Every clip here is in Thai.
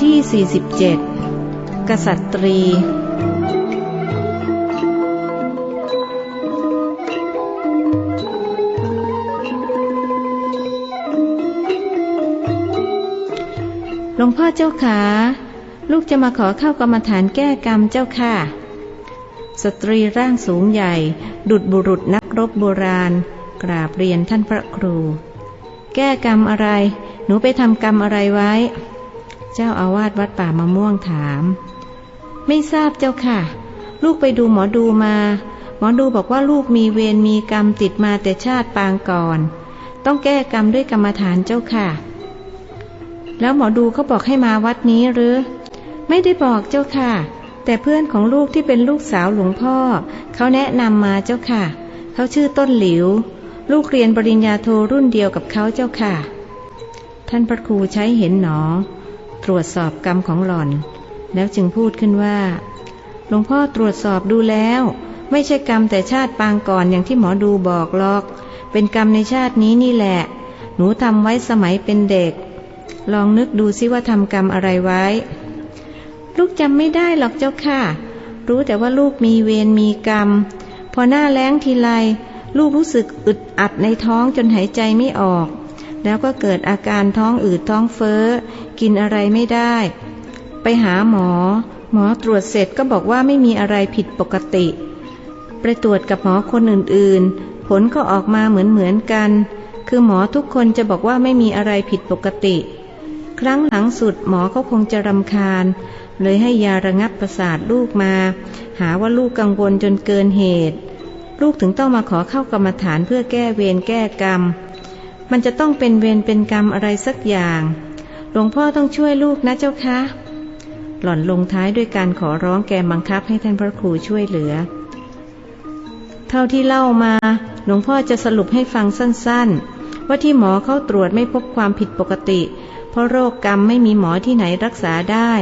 ที่ 47 กษัตรี หลวงพ่อเจ้าขา ลูกจะมาขอเข้ากรรมฐานแก้กรรมเจ้าค่ะ สตรีร่างสูงใหญ่ ดุดบุรุษนักรบโบราณ กราบเรียนท่านพระครู แก้กรรมอะไร หนูไปทำกรรมอะไรไว้ เจ้าอาวาสวัดป่ามะม่วงถาม ไม่ทราบเจ้าค่ะ ลูกไปดูหมอดูมา หมอดูบอกว่าลูกมีเวรมีกรรมติดมาแต่ชาติปางก่อน ต้องแก้กรรมด้วยกรรมฐานเจ้าค่ะ แล้วหมอดูเขาบอกให้มาวัดนี้หรือ ไม่ได้บอกเจ้าค่ะ แต่เพื่อนของลูกที่เป็นลูกสาวหลวงพ่อ เขาแนะนำมาเจ้าค่ะ เขาชื่อต้นหลิว ลูกเรียนปริญญาโทรุ่นเดียวกับเขาเจ้าค่ะท่านพระครูใช้เห็นหนอ ตรวจสอบกรรมของหล่อน แล้วจึงพูดขึ้นว่า หลวงพ่อตรวจสอบดูแล้ว ไม่ใช่กรรมแต่ชาติปางก่อนอย่างที่หมอดูบอกหรอก เป็นกรรมในชาตินี้นี่แหละ หนูทำไว้สมัยเป็นเด็ก ลองนึกดูซิว่าทำกรรมอะไรไว้ ลูกจำไม่ได้หรอกเจ้าค่ะ รู้แต่ว่าลูกมีเวรมีกรรม พอหน้าแล้งทีไรลูกรู้สึกอึดอัดในท้องจนหายใจไม่ออก แล้วก็เกิดอาการท้องอืดท้องเฟ้อ กินอะไรไม่ได้ ไปหาหมอ หมอตรวจเสร็จก็บอกว่าไม่มีอะไรผิดปกติ ไปตรวจกับหมอคนอื่นๆ ผลก็ออกมาเหมือนเหมือนกัน คือหมอทุกคนจะบอกว่าไม่มีอะไรผิดปกติ ครั้งหลังสุดหมอเขาคงจะรำคาญ เลยให้ยาระงับประสาทลูกมา หาว่าลูกกังวลจนเกินเหตุ ลูกถึงต้องมาขอเข้ากรรมฐานเพื่อแก้เวรแก้กรรมมันจะต้องเป็นเวรเป็นกรรมอะไรสักอย่าง หลวงพ่อต้องช่วยลูกนะเจ้าคะ หล่อนลงท้ายด้วยการขอร้องแกบังคับให้ท่านพระครูช่วยเหลือ เท่าที่เล่ามา หลวงพ่อจะสรุปให้ฟังสั้นๆ ว่าที่หมอเขาตรวจไม่พบความผิดปกติ เพราะโรคกรรมไม่มีหมอที่ไหนรักษาได้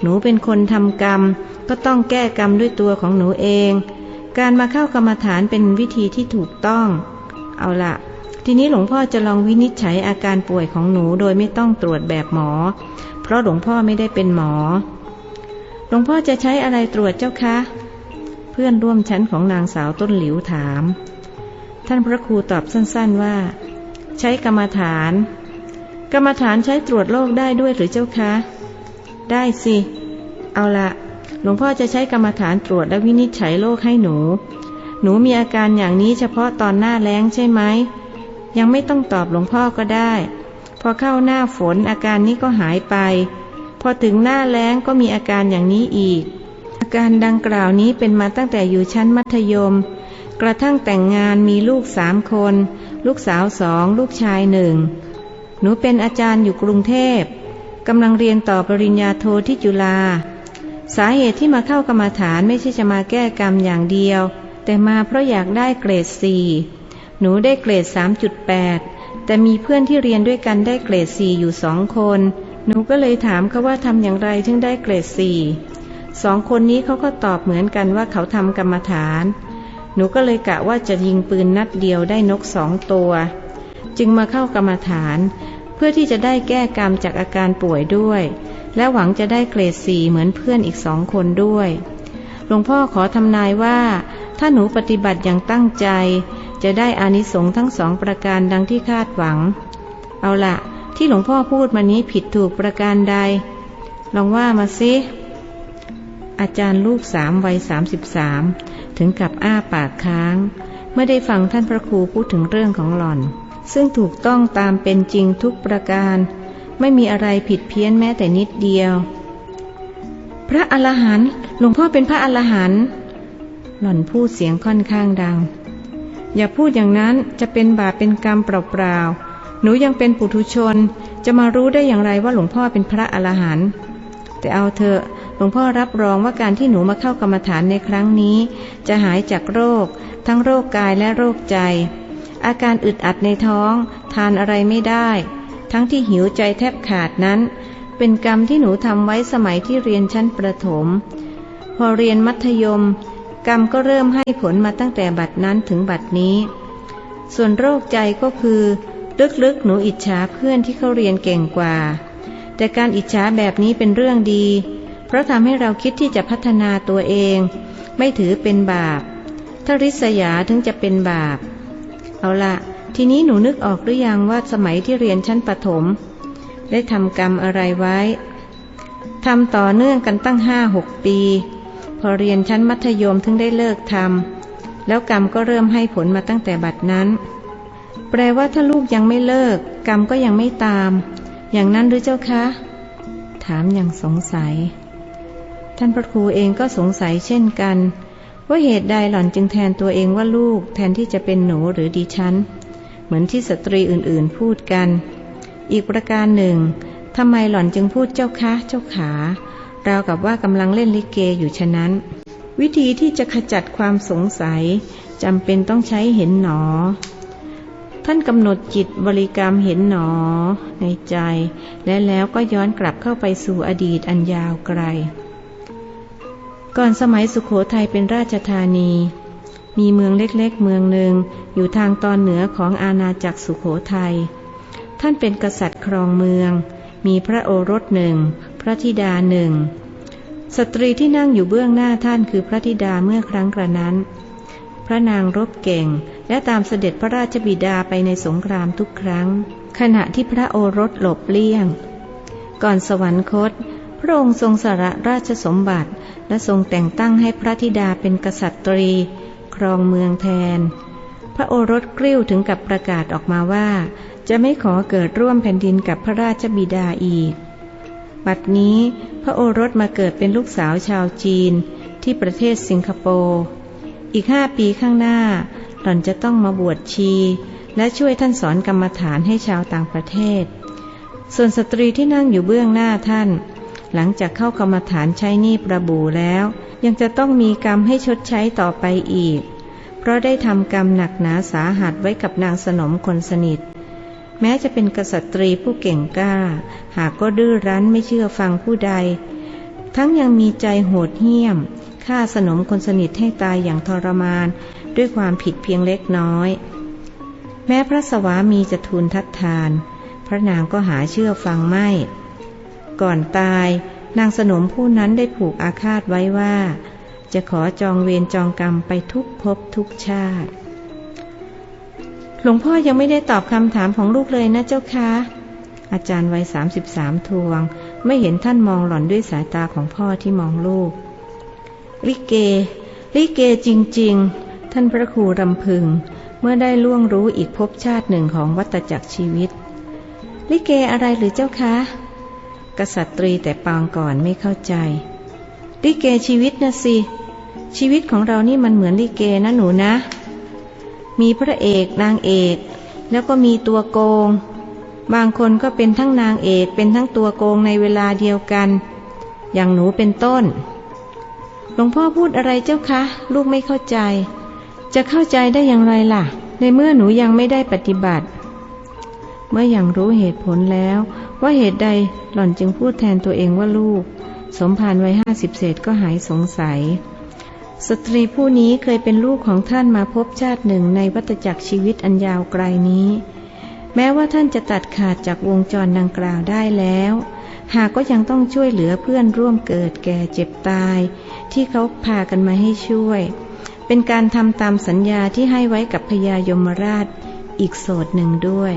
หนูเป็นคนทำกรรม ก็ต้องแก้กรรมด้วยตัวของหนูเอง การมาเข้ากรรมฐานเป็นวิธีที่ถูกต้อง เอาละ ทีนี้หลวงพ่อจะลองวินิจฉัยอาการป่วยของหนูโดยไม่ต้องตรวจแบบหมอ เพราะหลวงพ่อไม่ได้เป็นหมอ หลวงพ่อจะใช้อะไรตรวจเจ้าคะ เพื่อนร่วมชั้นของนางสาวต้นหลิวถาม ท่านพระครูตอบสั้นๆว่า ใช้กรรมฐาน กรรมฐานใช้ตรวจโรคได้ด้วยหรือเจ้าคะ ได้สิ เอาละหลวงพ่อจะใช้กรรมฐานตรวจและวินิจฉัยโรคให้หนู หนูมีอาการอย่างนี้เฉพาะตอนหน้าแล้งใช่ไหม ยังไม่ต้องตอบหลวงพ่อก็ได้ พอเข้าหน้าฝนอาการนี้ก็หายไป พอถึงหน้าแล้งก็มีอาการอย่างนี้อีก อาการดังกล่าวนี้เป็นมาตั้งแต่อยู่ชั้นมัธยม กระทั่งแต่งงานมีลูกสามคน ลูกสาวสองลูกชายหนึ่งหนูเป็นอาจารย์อยู่กรุงเทพกำลังเรียนต่อปริญญาโทที่จุฬาสาเหตุที่มาเข้ากรรมฐานไม่ใช่จะมาแก้กรรมอย่างเดียว แต่มาเพราะอยากได้เกรดสี่ หนูได้เกรด 3.8 แต่มีเพื่อนที่เรียนด้วยกันได้เกรดสี่อยู่สองคน หนูก็เลยถามเขาว่าทำอย่างไรถึงได้เกรดสี่สองคนนี้เขาก็ตอบเหมือนกันว่าเขาทำกรรมฐาน หนูก็เลยกะว่าจะยิงปืนนัดเดียวได้นกสองตัว จึงมาเข้ากรรมฐานเพื่อที่จะได้แก้กรรมจากอาการป่วยด้วย และหวังจะได้เกรดสี่เหมือนเพื่อนอีกสองคนด้วย หลวงพ่อขอทำนายว่า ถ้าหนูปฏิบัติอย่างตั้งใจ จะได้อานิสงส์ทั้งสองประการดังที่คาดหวัง เอาละที่หลวงพ่อพูดมานี้ผิดถูกประการใด ลองว่ามาสิอาจารย์ลูกสามวัยสามสิบสามถึงกับอ้าปากค้างเมื่อได้ฟังท่านพระครูพูดถึงเรื่องของหล่อน ซึ่งถูกต้องตามเป็นจริงทุกประการ ไม่มีอะไรผิดเพี้ยนแม้แต่นิดเดียว พระอรหันต์หลวงพ่อเป็นพระอรหันต์หล่อนพูดเสียงค่อนข้างดัง อย่าพูดอย่างนั้นจะเป็นบาปเป็นกรรมเปล่าๆหนูยังเป็นปุถุชน จะมารู้ได้อย่างไรว่าหลวงพ่อเป็นพระอรหันต์แต่เอาเถอะหลวงพ่อรับรองว่าการที่หนูมาเข้ากรรมฐานในครั้งนี้ จะหายจากโรค ทั้งโรคกายและโรคใจ อาการอึดอัดในท้อง ทานอะไรไม่ได้ ทั้งที่หิวใจแทบขาดนั้น เป็นกรรมที่หนูทำไว้สมัยที่เรียนชั้นประถม พอเรียนมัธยม กรรมก็เริ่มให้ผลมาตั้งแต่บัดนั้นถึงบัดนี้ ส่วนโรคใจก็คือ ลึกๆ หนูอิจฉาเพื่อนที่เขาเรียนเก่งกว่า แต่การอิจฉาแบบนี้เป็นเรื่องดี เพราะทำให้เราคิดที่จะพัฒนาตัวเอง ไม่ถือเป็นบาป ถ้าริษยาถึงจะเป็นบาป เอาละทีนี้หนูนึกออกหรือยังว่าสมัยที่เรียนชั้นประถม ได้ทำกรรมอะไรไว้ทำต่อเนื่องกันตั้งห้าหกปี อเรียนชั้นมัธยมถึงได้เลิกทำแล้วกรรมก็เริ่มให้ผลมาตั้งแต่บัดนั้น แปลว่าถ้าลูกยังไม่เลิก กรรมก็ยังไม่ตาม อย่างนั้นหรือเจ้าคะ ถามอย่างสงสัย ท่านพระครูเองก็สงสัยเช่นกัน ว่าเหตุใดหล่อนจึงแทนตัวเองว่าลูกแทนที่จะเป็นหนูหรือดิฉัน เหมือนที่สตรีอื่นๆพูดกัน อีกประการหนึ่งทำไมหล่อนจึงพูดเจ้าคะเจ้าขา ราวกับว่ากำลังเล่นลิเกอยู่ฉะนั้น วิธีที่จะขจัดความสงสัยจำเป็นต้องใช้เห็นหนอ ท่านกำหนดจิตบริกรรมเห็นหนอ ในใจ และแล้วก็ย้อนกลับเข้าไปสู่อดีตอันยาวไกล ก่อนสมัยสุขโขทัยเป็นราชธานี มีเมืองเล็กๆ เมืองหนึ่งอยู่ทางตอนเหนือของอาณาจักรสุขโขทัยท่านเป็นกษัตริย์ครองเมือง มีพระโอรสหนึ่ง พระธิดาหนึ่งสตรีที่นั่งอยู่เบื้องหน้าท่านคือพระธิดาเมื่อครั้งกระนั้น พระนางรบเก่ง และตามเสด็จพระราชบิดาไปในสงครามทุกครั้ง ขณะที่พระโอรสหลบเลี่ยง ก่อนสวรรคต พระองค์ทรงสละราชสมบัติ และทรงแต่งตั้งให้พระธิดาเป็นกษัตริย์ครองเมืองแทน พระโอรสกริ้วถึงกับประกาศออกมาว่า จะไม่ขอเกิดร่วมแผ่นดินกับพระราชบิดาอีก บัดนี้พระโอรสมาเกิดเป็นลูกสาวชาวจีนที่ประเทศสิงคโปร์ อีกห้าปีข้างหน้า หล่อนจะต้องมาบวชชี และช่วยท่านสอนกรรมฐานให้ชาวต่างประเทศ ส่วนสตรีที่นั่งอยู่เบื้องหน้าท่าน หลังจากเข้ากรรมฐานใช้หนี้ประบูแล้ว ยังจะต้องมีกรรมให้ชดใช้ต่อไปอีก เพราะได้ทำกรรมหนักหนาสาหัสไว้กับนางสนมคนสนิท แม้จะเป็นกษัตรีผู้เก่งกล้า หากก็ดื้อรั้นไม่เชื่อฟังผู้ใด ทั้งยังมีใจโหดเหี้ยมฆ่าสนมคนสนิทให้ตายอย่างทรมาน ด้วยความผิดเพียงเล็กน้อย แม้พระสวามีจะทูลทัดทาน พระนางก็หาเชื่อฟังไม่ ก่อนตายนางสนมผู้นั้นได้ผูกอาฆาตไว้ว่า จะขอจองเวรจองกรรมไปทุกภพทุกชาติ หลวงพ่อยังไม่ได้ตอบคำถามของลูกเลยนะเจ้าคะอาจารย์วัยสามสิบสามทวง ไม่เห็นท่านมองหล่อนด้วยสายตาของพ่อที่มองลูก ลิเก ลิเกจริง ๆ ท่านพระครูรำพึง เมื่อได้ล่วงรู้อีกภพชาติหนึ่งของวัตจักรชีวิต ลิเกอะไรหรือเจ้าคะ กษัตริย์แต่ปางก่อนไม่เข้าใจ ลิเกชีวิตนะสิ ชีวิตของเรานี่มันเหมือนลิเกนะหนูนะ มีพระเอกนางเอก แล้วก็มีตัวโกง บางคนก็เป็นทั้งนางเอกเป็นทั้งตัวโกงในเวลาเดียวกัน อย่างหนูเป็นต้น หลวงพ่อพูดอะไรเจ้าคะ ลูกไม่เข้าใจ จะเข้าใจได้อย่างไรล่ะ ในเมื่อหนูยังไม่ได้ปฏิบัติ เมื่ออยังรู้เหตุผลแล้ว ว่าเหตุใดหล่อนจึงพูดแทนตัวเองว่าลูก สมภารวัยห้าสิบเศษก็หายสงสัย สตรีผู้นี้เคยเป็นลูกของท่านมาพบชาติหนึ่งในวัฏจักรชีวิตอันยาวไกลนี้ แม้ว่าท่านจะตัดขาดจากวงจรดังกล่าวได้แล้ว หากก็ยังต้องช่วยเหลือเพื่อนร่วมเกิดแก่เจ็บตาย ที่เขาพากันมาให้ช่วย เป็นการทำตามสัญญาที่ให้ไว้กับพญายมราชอีกโสดหนึ่งด้วย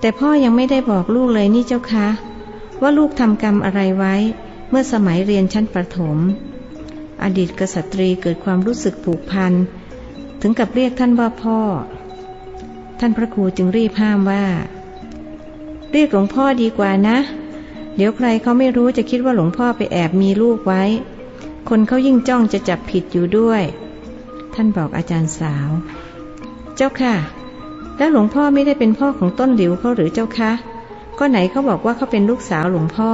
แต่พ่อยังไม่ได้บอกลูกเลยนี่เจ้าคะ ว่าลูกทำกรรมอะไรไว้ เมื่อสมัยเรียนชั้นประถม อดีตกษัตรีเกิดความรู้สึกผูกพัน ถึงกับเรียกท่านว่าพ่อ ท่านพระครูจึงรีบห้ามว่า เรียกหลวงพ่อดีกว่านะ เดี๋ยวใครเขาไม่รู้จะคิดว่าหลวงพ่อไปแอบมีลูกไว้ คนเขายิ่งจ้องจะจับผิดอยู่ด้วย ท่านบอกอาจารย์สาว เจ้าค่ะ แล้วหลวงพ่อไม่ได้เป็นพ่อของต้นหลิวเขาหรือเจ้าคะ ก็ไหนเขาบอกว่าเขาเป็นลูกสาวหลวงพ่อ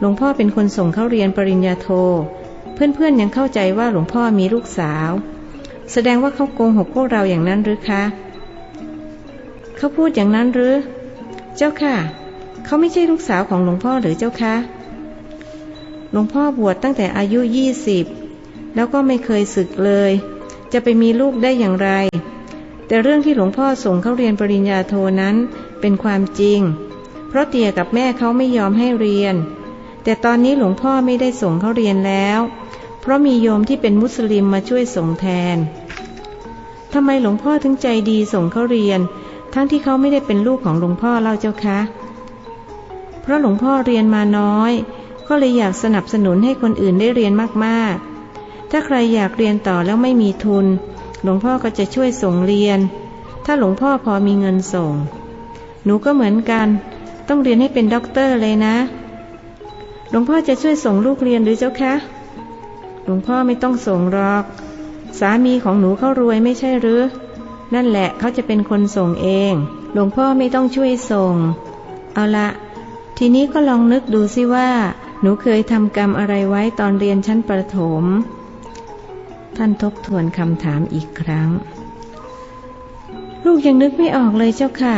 หลวงพ่อเป็นคนส่งเขาเรียนปริญญาโท เพื่อนๆยังเข้าใจว่าหลวงพ่อมีลูกสาว แสดงว่าเขาโกงหกพวกเราอย่างนั้นหรือคะเขาพูดอย่างนั้นหรือ เจ้าค่ะ เขาไม่ใช่ลูกสาวของหลวงพ่อหรือเจ้าคะหลวงพ่อบวชตั้งแต่อายุยี่สิบแล้วก็ไม่เคยศึกเลย จะไปมีลูกได้อย่างไร แต่เรื่องที่หลวงพ่อส่งเขาเรียนปริญญาโทนั้นเป็นความจริง เพราะเตี่ยกับแม่เขาไม่ยอมให้เรียน แต่ตอนนี้หลวงพ่อไม่ได้ส่งเขาเรียนแล้ว เพราะมีโยมที่เป็นมุสลิมมาช่วยส่งแทนทำไมหลวงพ่อถึงใจดีส่งเขาเรียน ทั้งที่เขาไม่ได้เป็นลูกของหลวงพ่อเล่าเจ้าคะ เพราะหลวงพ่อเรียนมาน้อย ก็เลยอยากสนับสนุนให้คนอื่นได้เรียนมากๆ ถ้าใครอยากเรียนต่อแล้วไม่มีทุน หลวงพ่อก็จะช่วยส่งเรียน ถ้าหลวงพ่อพอมีเงินส่ง หนูก็เหมือนกัน ต้องเรียนให้เป็นด็อกเตอร์เลยนะ หลวงพ่อจะช่วยส่งลูกเรียนหรือเจ้าคะ ลวงพ่อไม่ต้องส่งหรอก สามีของหนูเขารวยไม่ใช่หรือ นั่นแหละเขาจะเป็นคนส่งเอง หลวงพ่อไม่ต้องช่วยส่ง เอาละ ทีนี้ก็ลองนึกดูสิว่า หนูเคยทำกรรมอะไรไว้ตอนเรียนชั้นประถม ท่านทบทวนคำถามอีกครั้ง ลูกยังนึกไม่ออกเลยเจ้าค่ะ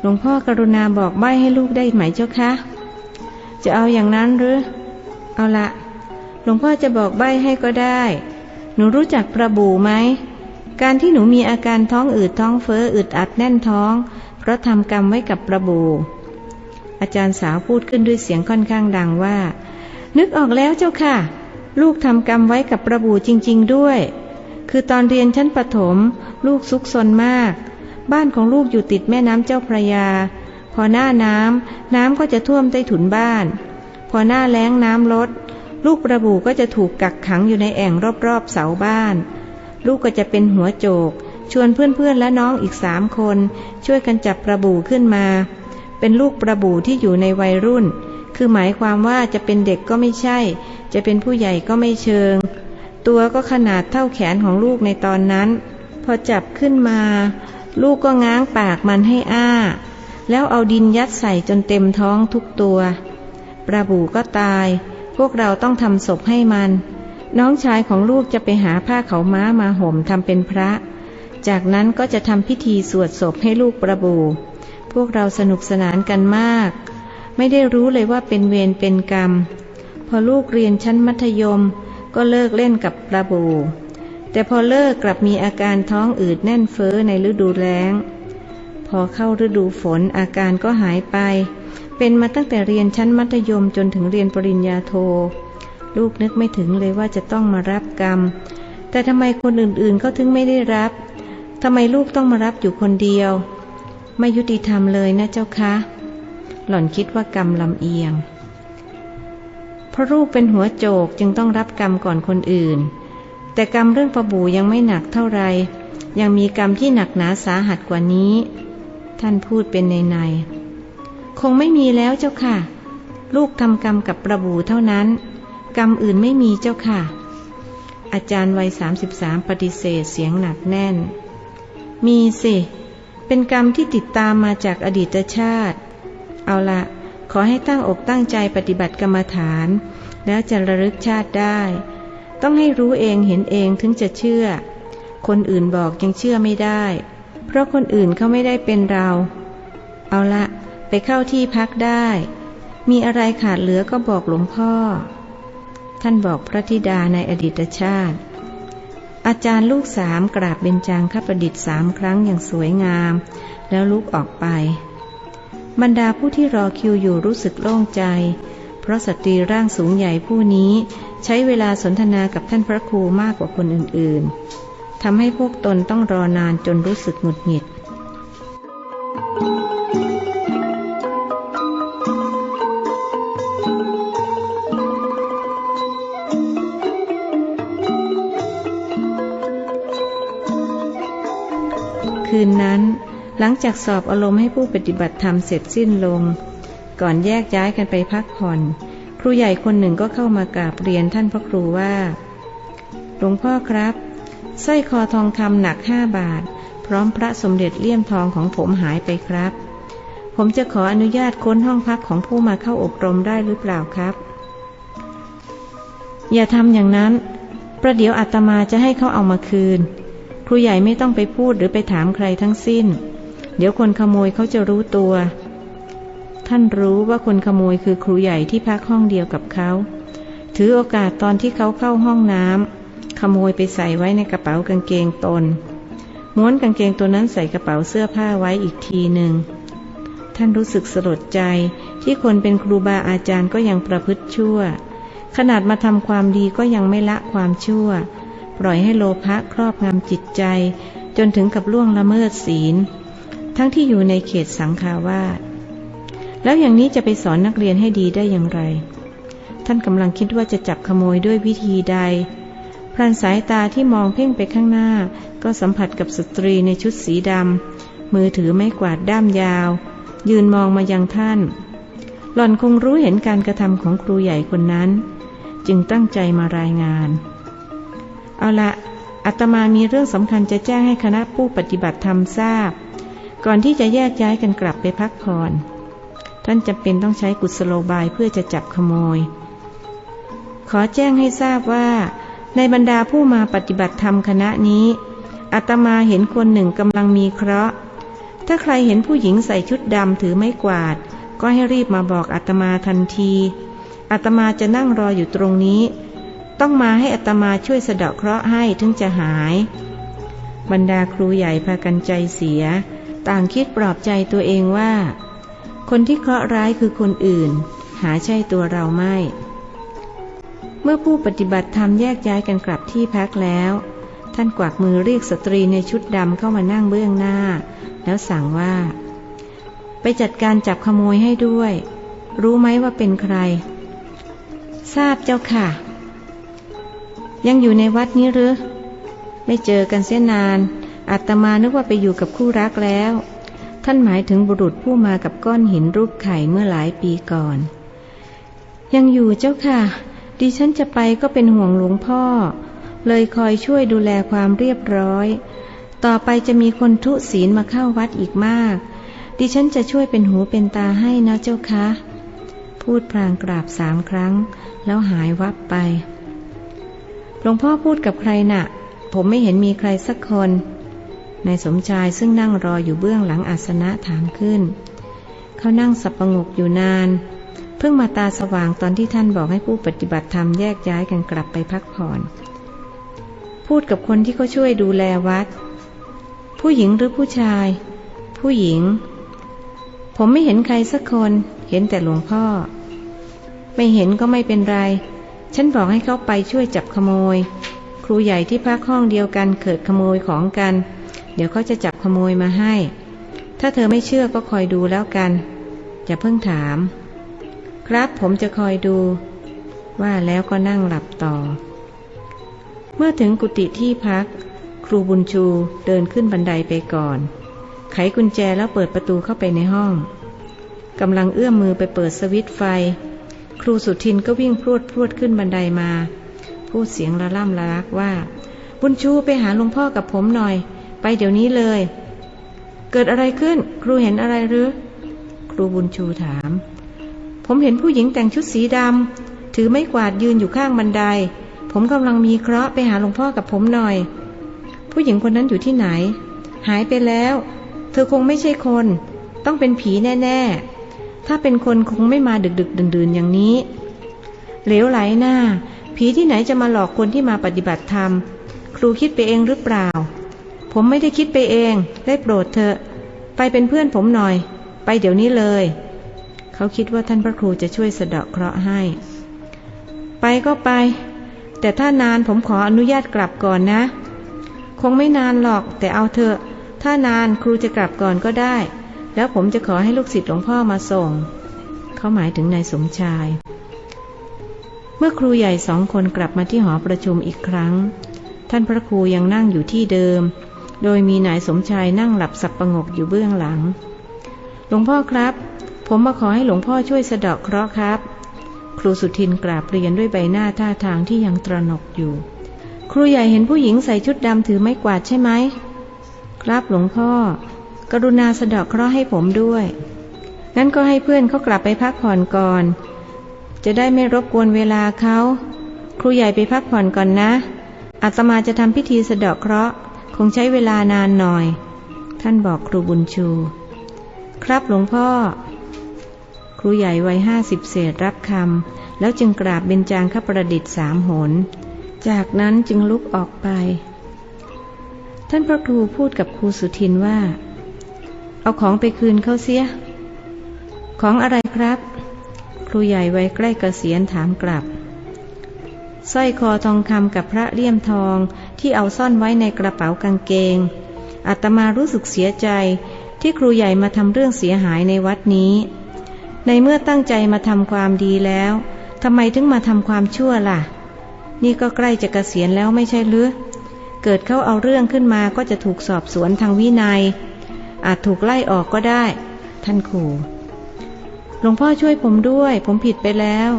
หลวงพ่อกรุณาบอกใบ้ให้ลูกได้ไหมเจ้าคะจะเอาอย่างนั้นหรือ เอาละ หลวงพ่อจะบอกใบ้ให้ก็ได้ หนูรู้จักประบูไหม การที่หนูมีอาการท้องอืดท้องเฟ้ออึดอัดแน่นท้อง เพราะทำกรรมไว้กับประบู อาจารย์สาวพูดขึ้นด้วยเสียงค่อนข้างดังว่า นึกออกแล้วเจ้าค่ะ ลูกทำกรรมไว้กับประบูจริง ๆด้วย คือตอนเรียนชั้นประถม ลูกซุกซนมาก บ้านของลูกอยู่ติดแม่น้ำเจ้าพระยา พอหน้าน้ำน้ำก็จะท่วมใต้ถุนบ้าน พอหน้าแล้งน้ำลด ลูกประบูก็จะถูกกักขังอยู่ในแอ่งรอบๆเสาบ้าน ลูกก็จะเป็นหัวโจก ชวนเพื่อนๆและน้องอีกสามคน ช่วยกันจับประบูขึ้นมา เป็นลูกประบูที่อยู่ในวัยรุ่น คือหมายความว่าจะเป็นเด็กก็ไม่ใช่ จะเป็นผู้ใหญ่ก็ไม่เชิง ตัวก็ขนาดเท่าแขนของลูกในตอนนั้น พอจับขึ้นมา ลูกก็ง้างปากมันให้อ้า แล้วเอาดินยัดใส่จนเต็มท้องทุกตัว ประบูก็ตาย พวกเราต้องทำศพให้มัน น้องชายของลูกจะไปหาผ้าเขาม้ามาห่มทำเป็นพระ จากนั้นก็จะทำพิธีสวดศพให้ลูกประบู พวกเราสนุกสนานกันมาก ไม่ได้รู้เลยว่าเป็นเวรเป็นกรรม พอลูกเรียนชั้นมัธยม ก็เลิกเล่นกับประบู แต่พอเลิกกลับมีอาการท้องอืดแน่นเฟ้อในฤดูแล้ง พอเข้าฤดูฝนอาการก็หายไป เป็นมาตั้งแต่เรียนชั้นมัธยมจนถึงเรียนปริญญาโท ลูกนึกไม่ถึงเลยว่าจะต้องมารับกรรม แต่ทำไมคนอื่นๆเขาถึงไม่ได้รับทำไมลูกต้องมารับอยู่คนเดียว ไม่ยุติธรรมเลยนะเจ้าคะ หล่อนคิดว่ากรรมลำเอียง เพราะลูกเป็นหัวโจกจึงต้องรับกรรมก่อนคนอื่น แต่กรรมเรื่องประบูยังไม่หนักเท่าไร ยังมีกรรมที่หนักหนาสาหัสกว่านี้ ท่านพูดเป็นในในคงไม่มีแล้วเจ้าค่ะ ลูกทำกรรมกับประบูเท่านั้น กรรมอื่นไม่มีเจ้าค่ะ อาจารย์วัยสามสิบสามปฏิเสธเสียงหนักแน่น มีสิ เป็นกรรมที่ติดตามมาจากอดีตชาติ เอาละ ขอให้ตั้งอกตั้งใจปฏิบัติกรรมฐาน แล้วจะระลึกชาติได้ ต้องให้รู้เองเห็นเองถึงจะเชื่อ คนอื่นบอกยังเชื่อไม่ได้ เพราะคนอื่นเขาไม่ได้เป็นเรา เอาละไปเข้าที่พักได้ มีอะไรขาดเหลือก็บอกหลวงพ่อ ท่านบอกพระธิดาในอดีตชาติ อาจารย์ลูกสามกราบเบญจางคประดิษฐ์สามครั้งอย่างสวยงาม แล้วลุกออกไป บรรดาผู้ที่รอคิวอยู่รู้สึกโล่งใจ เพราะสตรีร่างสูงใหญ่ผู้นี้ใช้เวลาสนทนากับท่านพระครูมากกว่าคนอื่นๆ ทำให้พวกตนต้องรอนานจนรู้สึกหงุดหงิด คืนนั้นหลังจากสอบอารมณ์ให้ผู้ปฏิบัติธรรมเสร็จสิ้นลง ก่อนแยกย้ายกันไปพักผ่อน ครูใหญ่คนหนึ่งก็เข้ามากราบเรียนท่านพระครูว่าหลวงพ่อครับ สร้อยคอทองคำหนักห้าบาท พร้อมพระสมเด็จเลี่ยมทองของผมหายไปครับ ผมจะขออนุญาตค้นห้องพักของผู้มาเข้าอบรมได้หรือเปล่าครับ อย่าทำอย่างนั้น ประเดี๋ยวอาตมาจะให้เขาเอามาคืน ครูใหญ่ไม่ต้องไปพูดหรือไปถามใครทั้งสิ้น เดี๋ยวคนขโมยเขาจะรู้ตัว ท่านรู้ว่าคนขโมยคือครูใหญ่ที่พักห้องเดียวกับเขา ถือโอกาสตอนที่เขาเข้าห้องน้ำ ขโมยไปใส่ไว้ในกระเป๋ากางเกงตน ม้วนกางเกงตัวนั้นใส่กระเป๋าเสื้อผ้าไว้อีกทีหนึ่ง ท่านรู้สึกสลดใจที่คนเป็นครูบาอาจารย์ก็ยังประพฤติชั่ว ขนาดมาทำความดีก็ยังไม่ละความชั่ว ปล่อยให้โลภะครอบงำจิตใจ จนถึงกับล่วงละเมิดศีล ทั้งที่อยู่ในเขตสังฆาวาสแล้วอย่างนี้จะไปสอนนักเรียนให้ดีได้อย่างไร ท่านกำลังคิดว่าจะจับขโมยด้วยวิธีใด พลันสายตาที่มองเพ่งไปข้างหน้า ก็สัมผัสกับสตรีในชุดสีดำ มือถือไม้กวาดด้ามยาว ยืนมองมายังท่าน หล่อนคงรู้เห็นการกระทำของครูใหญ่คนนั้น จึงตั้งใจมารายงาน เอาละอาตมามีเรื่องสำคัญจะแจ้งให้คณะผู้ปฏิบัติธรรมทราบ ก่อนที่จะแยกย้ายกันกลับไปพักผ่อน ท่านจำเป็นต้องใช้กุศโลบายเพื่อจะจับขโมย ขอแจ้งให้ทราบว่า ในบรรดาผู้มาปฏิบัติธรรมคณะนี้อาตมาเห็นคนหนึ่งกำลังมีเคราะห์ ถ้าใครเห็นผู้หญิงใส่ชุดดำถือไม้กวาด ก็ให้รีบมาบอกอาตมาทันทีอาตมาจะนั่งรออยู่ตรงนี้ ต้องมาให้อาตมาช่วยสะเดาะเคราะห์ให้ถึงจะหาย บรรดาครูใหญ่พากันใจเสีย ต่างคิดปลอบใจตัวเองว่า คนที่เคราะห์ร้ายคือคนอื่น หาใช่ตัวเราไม่ เมื่อผู้ปฏิบัติธรรมแยกย้ายกันกลับที่พักแล้ว ท่านกวักมือเรียกสตรีในชุดดำเข้ามานั่งเบื้องหน้า แล้วสั่งว่า ไปจัดการจับขโมยให้ด้วย รู้ไหมว่าเป็นใคร ทราบเจ้าค่ะ ยังอยู่ในวัดนี้หรือ ไม่เจอกันเสียนาน อาตมานึกว่าไปอยู่กับคู่รักแล้ว ท่านหมายถึงบุรุษผู้มากับก้อนหินรูปไข่เมื่อหลายปีก่อน ยังอยู่เจ้าค่ะ ดิฉันจะไปก็เป็นห่วงหลวงพ่อ เลยคอยช่วยดูแลความเรียบร้อย ต่อไปจะมีคนทุศีลมาเข้าวัดอีกมาก ดิฉันจะช่วยเป็นหูเป็นตาให้นะเจ้าคะ พูดพลางกราบสามครั้ง แล้วหายวับไป หลวงพ่อพูดกับใครนะ่ะ ผมไม่เห็นมีใครสักคนนายสมชายซึ่งนั่งรออยู่เบื้องหลังอาสนะถามขึ้น เขานั่งสับประงกอยู่นาน พิ่งมาตาสว่างตอนที่ท่านบอกให้ผู้ปฏิบัติธรรมแยกย้ายกันกลับไปพักผ่อน พูดกับคนที่เขาช่วยดูแลวัด ผู้หญิงหรือผู้ชาย ผู้หญิง ผมไม่เห็นใครสักคน เห็นแต่หลวงพ่อ ไม่เห็นก็ไม่เป็นไร ฉันบอกให้เขาไปช่วยจับขโมย ครูใหญ่ที่พักห้องเดียวกันเกิดขโมยของกัน เดี๋ยวเขาจะจับขโมยมาให้ ถ้าเธอไม่เชื่อก็คอยดูแล้วกันจะเพิ่งถาม ครับผมจะคอยดู ว่าแล้วก็นั่งหลับต่อ เมื่อถึงกุฏิที่พัก ครูบุญชูเดินขึ้นบันไดไปก่อน ไขกุญแจแล้วเปิดประตูเข้าไปในห้องกำลังเอื้อมมือไปเปิดสวิตไฟ ครูสุทินก็วิ่งพรวดพรวดขึ้นบันไดมา พูดเสียงระล่ำระลักว่า บุญชูไปหาหลวงพ่อกับผมหน่อย ไปเดี๋ยวนี้เลย เกิดอะไรขึ้น ครูเห็นอะไรหรือ ครูบุญชูถาม ผมเห็นผู้หญิงแต่งชุดสีดำถือไม้กวาดยืนอยู่ข้างบันได ผมกำลังมีเคราะห์ไปหาหลวงพ่อกับผมหน่อย ผู้หญิงคนนั้นอยู่ที่ไหน หายไปแล้ว เธอคงไม่ใช่คน ต้องเป็นผีแน่ ๆ ถ้าเป็นคนคงไม่มาดึกดึกดื่นๆอย่างนี้ เหลวไหลหน้า ผีที่ไหนจะมาหลอกคนที่มาปฏิบัติธรรม ครูคิดไปเองหรือเปล่า ผมไม่ได้คิดไปเอง ได้โปรดเถอะ ไปเป็นเพื่อนผมหน่อย ไปเดี๋ยวนี้เลย เขาคิดว่าท่านพระครูจะช่วยสะเดาะเคราะห์ให้ ไปก็ไป แต่ถ้านานผมขออนุญาตกลับก่อนนะ คงไม่นานหรอกแต่เอาเถอะ ถ้านานครูจะกลับก่อนก็ได้ แล้วผมจะขอให้ลูกศิษย์หลวงพ่อมาส่ง เขาหมายถึงนายสมชาย เมื่อครูใหญ่สองคนกลับมาที่หอประชุมอีกครั้ง ท่านพระครูยังนั่งอยู่ที่เดิม โดยมีนายสมชายนั่งหลับสับประงกอยู่เบื้องหลังหลวงพ่อครับ ผมมาขอให้หลวงพ่อช่วยสะดอกเคราะห์ครับ ครูสุทินกราบเรียนด้วยใบหน้าท่าทางที่ยังตระหนกอยู่ ครูใหญ่เห็นผู้หญิงใส่ชุดดำถือไม้กวาดใช่ไหม ครับหลวงพ่อ กรุณาสะดอกเคราะห์ให้ผมด้วย งั้นก็ให้เพื่อนเขากลับไปพักผ่อนก่อน จะได้ไม่รบกวนเวลาเขา ครูใหญ่ไปพักผ่อนก่อนนะ อาตมาจะทำพิธีสะดอกเคราะห์คงใช้เวลานานหน่อย ท่านบอกครูบุญชู ครับหลวงพ่อ ครูใหญ่วัยห้าสิบเศษรับคำแล้วจึงกราบเบญจางคประดิษฐ์สามหน จากนั้นจึงลุกออกไป ท่านพระครูพูดกับครูสุทินว่า เอาของไปคืนเขาเสีย ของอะไรครับ ครูใหญ่ไว้ใกล้กเกษียณถามกลับสร้อยคอทองคำกับพระเลี่ยมทองที่เอาซ่อนไว้ในกระเป๋ากางเกงอาตมารู้สึกเสียใจที่ครูใหญ่มาทำเรื่องเสียหายในวัดนี้ ในเมื่อตั้งใจมาทำความดีแล้วทำไมถึงมาทำความชั่วล่ะ นี่ก็ใกล้จะกะเกษียณแล้วไม่ใช่หรือเกิดเขาเอาเรื่องขึ้นมาก็จะถูกสอบสวนทางวินัย อาจถูกไล่ออกก็ได้ ท่านขู่หลวงพ่อช่วยผมด้วย ผมผิดไปแล้ว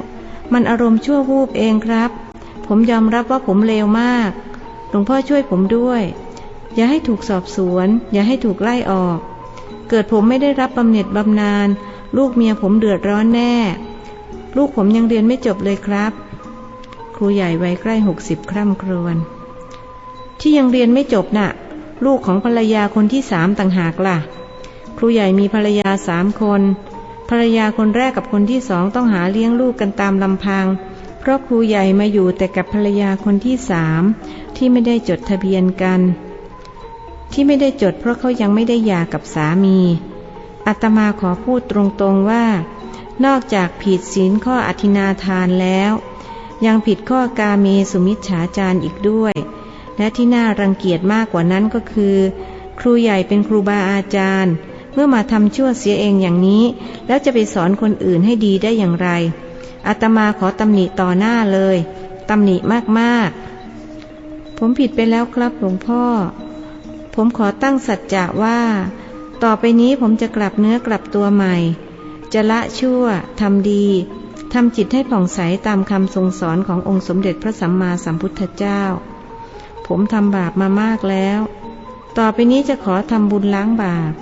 มันอารมณ์ชั่ววูบเองครับ ผมยอมรับว่าผมเลวมาก หลวงพ่อช่วยผมด้วย อย่าให้ถูกสอบสวน อย่าให้ถูกไล่ออก เกิดผมไม่ได้รับบำเหน็จบำนาญ ลูกเมียผมเดือดร้อนแน่ ลูกผมยังเรียนไม่จบเลยครับ ครูใหญ่วัยใกล้หกสิบคร่ำครวญที่ยังเรียนไม่จบนะ่ะ ลูกของภรรยาคนที่สามต่างหากล่ะ ครูใหญ่มีภรรยาสามคน ภรรยาคนแรกกับคนที่สองต้องหาเลี้ยงลูกกันตามลำพัง เพราะครูใหญ่มาอยู่แต่กับภรรยาคนที่สามที่ไม่ได้จดทะเบียนกัน ที่ไม่ได้จดเพราะเขายังไม่ได้หย่ากับสามี อาตมาขอพูดตรงๆว่า นอกจากผิดศีลข้ออธินาทานแล้ว ยังผิดข้อกาเมสุมิชฉาจารอีกด้วย และที่น่ารังเกียจมากกว่านั้นก็คือ ครูใหญ่เป็นครูบาอาจารย์ เมื่อมาทำชั่วเสียเองอย่างนี้ แล้วจะไปสอนคนอื่นให้ดีได้อย่างไรอาตมาขอตำหนิต่อหน้าเลยตำหนิมากๆ ผมผิดไปแล้วครับหลวงพ่อ ผมขอตั้งสัจจะว่า ต่อไปนี้ผมจะกลับเนื้อกลับตัวใหม่ จะละชั่วทำดีทำจิตให้ผ่องใสตามคำทรงสอนขององค์สมเด็จพระสัมมาสัมพุทธเจ้า ผมทำบาปมามากแล้ว ต่อไปนี้จะขอทำบุญล้างบาป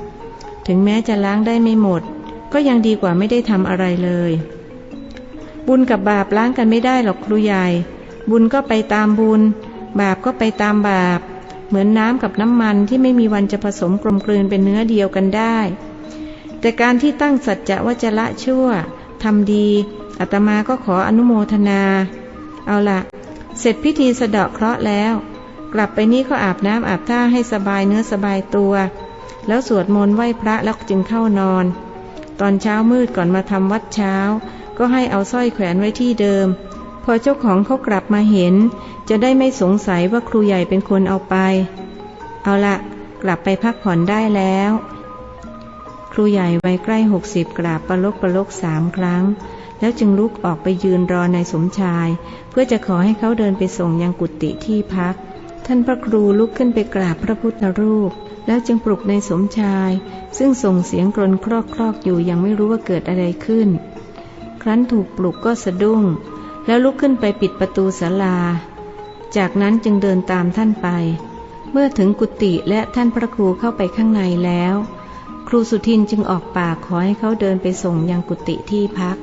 ถึงแม้จะล้างได้ไม่หมด ก็ยังดีกว่าไม่ได้ทำอะไรเลย บุญกับบาปล้างกันไม่ได้หรอกครูใหญ่ บุญก็ไปตามบุญ บาปก็ไปตามบาป เหมือนน้ำกับน้ำมันที่ไม่มีวันจะผสมกลมกลืนเป็นเนื้อเดียวกันได้ แต่การที่ตั้งสัจจะว่าจะละชั่วทำดีอาตมาก็ขออนุโมทนา เอาละเสร็จพิธีสะเดาะเคราะห์แล้ว กลับไปนี้ก็อาบน้ำอาบท่าให้สบายเนื้อสบายตัว แล้วสวดมนต์ไหว้พระแล้วจึงเข้านอน ตอนเช้ามืดก่อนมาทำวัดเช้า ก็ให้เอาสร้อยแขวนไว้ที่เดิม พอเจ้าของเขากลับมาเห็น จะได้ไม่สงสัยว่าครูใหญ่เป็นคนเอาไป เอาละกลับไปพักผ่อนได้แล้ว ครูใหญ่วัยใกล้หกสิบกราบประลกประลกสามครั้ง แล้วจึงลุกออกไปยืนรอนายสมชาย เพื่อจะขอให้เขาเดินไปส่งยังกุฏิที่พัก ท่านพระครูลุกขึ้นไปกราบพระพุทธรูป แล้วจึงปลุกในสมชาย ซึ่งส่งเสียงกรนครอกครอกอยู่ยังไม่รู้ว่าเกิดอะไรขึ้น ครั้นถูกปลุกก็สะดุ้ง แล้วลุกขึ้นไปปิดประตูศาลา จากนั้นจึงเดินตามท่านไป เมื่อถึงกุฏิและท่านพระครูเข้าไปข้างในแล้ว ครูสุทินจึงออกปากขอให้เขาเดินไปส่งยังกุฏิที่พัก